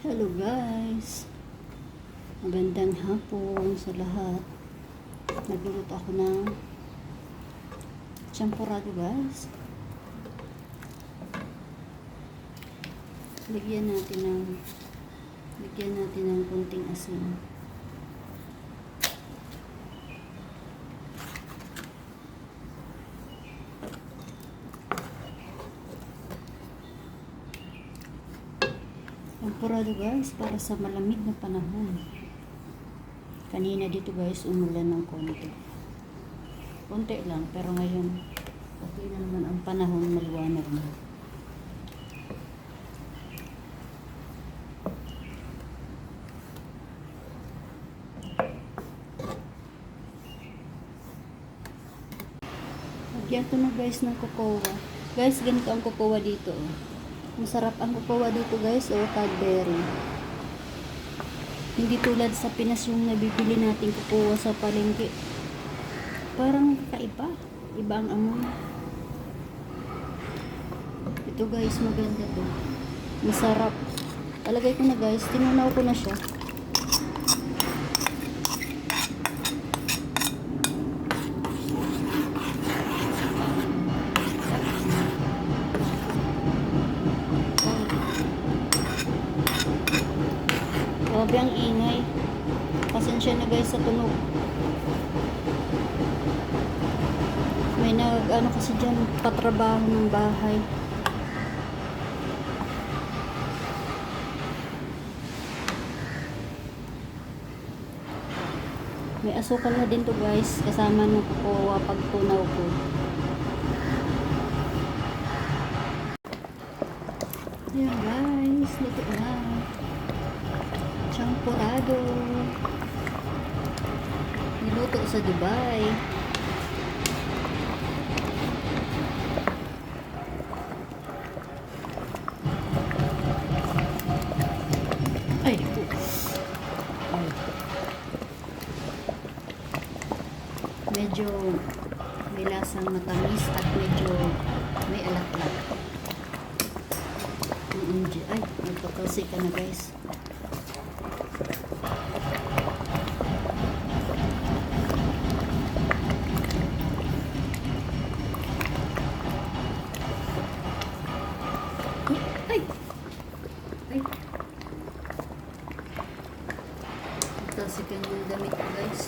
Hello guys! Magandang hapon sa lahat. Nagluluto ako ng champurado guys. Lagyan natin ng lagyan natin ng kunting asin. Champurado guys para sa malamig na panahon. Kanina dito guys umulan ng konti. Konti lang pero ngayon okay na naman ang panahon maliwanag na. Lagyan na guys ng kokowa. Guys, ganito ang kokowa dito. oh. Masarap ang kokowa dito guys o Cadbury. Hindi tulad sa Pinas yung nabibili nating kokowa sa palengke. Parang kaiba. Iba ang amoy. Ito guys, maganda to. Masarap. Talagay ko na guys, tinunaw ko na siya. Grabe ang ingay. Pasensya na guys sa tunog. May nag ano kasi dyan patrabaho ng bahay. May asukal na din to guys kasama ng kukuha pag tunaw ko. Ayan guys, luto na. Champurado. Niluto sa Dubai. Ay. Ay. Medyo may lasang matamis at medyo may alat-alat. Mm, Ay, nagpatalsi ka na guys. Ay! Ay! Ito sa kanyang damit guys.